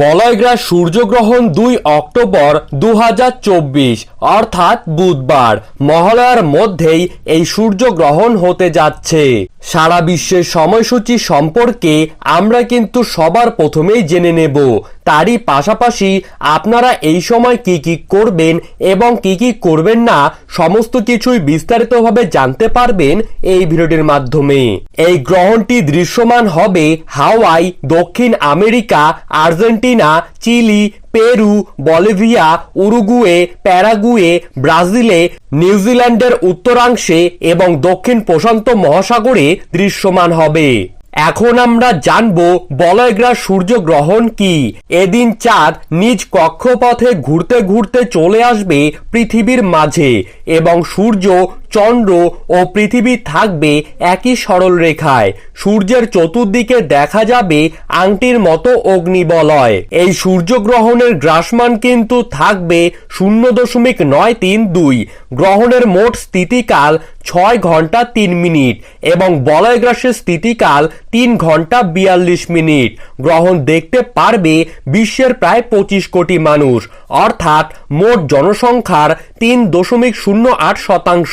বলয়গ্রাস সূর্যগ্রহণ দুই অক্টোবর দু হাজার চব্বিশ, অর্থাৎ বুধবার। মহালয়ার মধ্যেই এই সূর্যগ্রহণ হতে যাচ্ছে। সারা বিশ্বের সময়সূচি সম্পর্কে আমরা কিন্তু সবার প্রথমেই জেনে নেব। তারই পাশাপাশি আপনারা এই সময় কি কি করবেন এবং কি কি করবেন না সমস্ত কিছুই বিস্তারিতভাবে জানতে পারবেন এই ভিডিওটির মাধ্যমে। এই গ্রহণটি দৃশ্যমান হবে হাওয়াই, দক্ষিণ America, Argentina, Chile, Peru, Bolivia, Uruguay, Paraguay, ব্রাজিলে, নিউজিল্যান্ডের উত্তরাংশে এবং দক্ষিণ প্রশান্ত মহাসাগরে দৃশ্যমান হবে। এখন আমরা জানব বলয়গ্রাস সূর্যগ্রহণ কি? এদিন চাঁদ নিজ কক্ষপথে ঘুরতে ঘুরতে চলে আসবে পৃথিবীর মাঝে এবং সূর্য চন্দ্র ও পৃথিবী থাকবে একই সরল রেখায়। সূর্যের চতুর্দিকে দেখা যাবে আংটির মতো অগ্নিবলয়। এই সূর্যগ্রহণের গ্রাসমান কিন্তু থাকবে শূন্য দশমিক নয় তিন দুই। গ্রহণের মোট স্থিতিকাল ছয় ঘণ্টা তিন মিনিট এবং বলয়গ্রাসের স্থিতিকাল তিন ঘণ্টা বিয়াল্লিশ মিনিট। গ্রহণ দেখতে পারবে বিশ্বের প্রায় পঁচিশ কোটি মানুষ। অর্থাৎ মোট জনসংখ্যার তিন দশমিক শূন্য আট শতাংশ।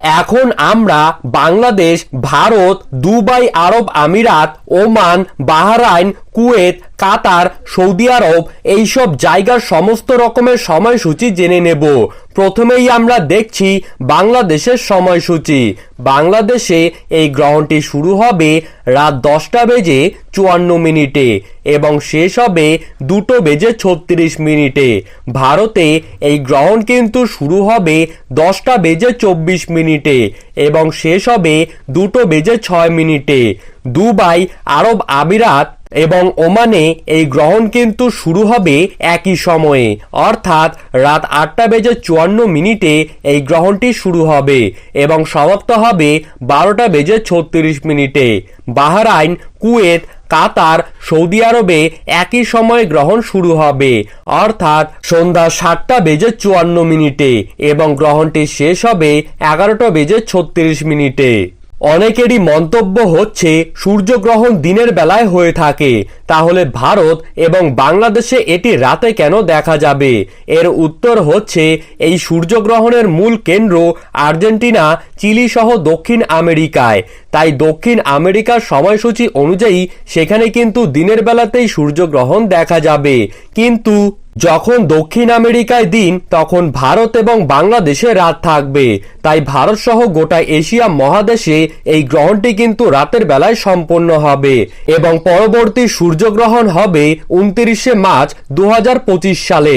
এখন আমরা বাংলাদেশ, ভারত, দুবাই, আরব আমিরাত, Oman, Bahrain, Kuwait, Qatar, Saudi Arab এইসব জায়গার সমস্ত রকমের সময়সূচি জেনে নেব। প্রথমেই আমরা দেখছি বাংলাদেশের সময়সূচি। বাংলাদেশে এই গ্রহণটি শুরু হবে রাত দশটা বেজে চুয়ান্ন মিনিটে এবং শেষ হবে দুটো বেজে ছত্রিশ মিনিটে। ভারতে এই গ্রহণ কিন্তু শুরু হবে দশটা বেজে চব্বিশ মিনিটে। এবং শেষ হবে দুটো বেজে ছয় মিনিটে। দুবাই, আরব আমিরাত এবং ওমানে এই গ্রহণ কিন্তু শুরু হবে একই সময়ে। অর্থাৎ রাত আটটা বেজে চুয়ান্ন মিনিটে এই গ্রহণটি শুরু হবে এবং সমাপ্ত হবে বারোটা বেজে ছত্রিশ মিনিটে। বাহরাইন, কুয়েত কাতার, সৌদি আরবে একই সময় গ্রহণ শুরু হবে। অর্থাৎ সন্ধ্যা সাতটা বেজে চুয়ান্ন মিনিটে এবং গ্রহণটি শেষ হবে এগারোটা বেজে ছত্রিশ মিনিটে। অনেকেরই মন্তব্য হচ্ছে, সূর্যগ্রহণ দিনের বেলায় হয়ে থাকে। তাহলে ভারত এবং বাংলাদেশে এটি রাতে কেন দেখা যাবে? এর উত্তর হচ্ছে, এই সূর্যগ্রহণের মূল কেন্দ্র আর্জেন্টিনা, চিলি সহ দক্ষিণ আমেরিকায়। তাই দক্ষিণ আমেরিকার সময়সূচি অনুযায়ী সেখানে কিন্তু দিনের বেলাতেই সূর্যগ্রহণ দেখা যাবে। কিন্তু যখন দক্ষিণ আমেরিকায় দিন, তখন ভারত এবং বাংলাদেশে রাত থাকবে। তাই ভারত সহ গোটা এশিয়া মহাদেশে এই গ্রহণটি কিন্তু রাতের বেলায় সম্পন্ন হবে। এবং পরবর্তী সূর্যগ্রহণ হবে উনত্রিশে মার্চ দু হাজার পঁচিশ সালে।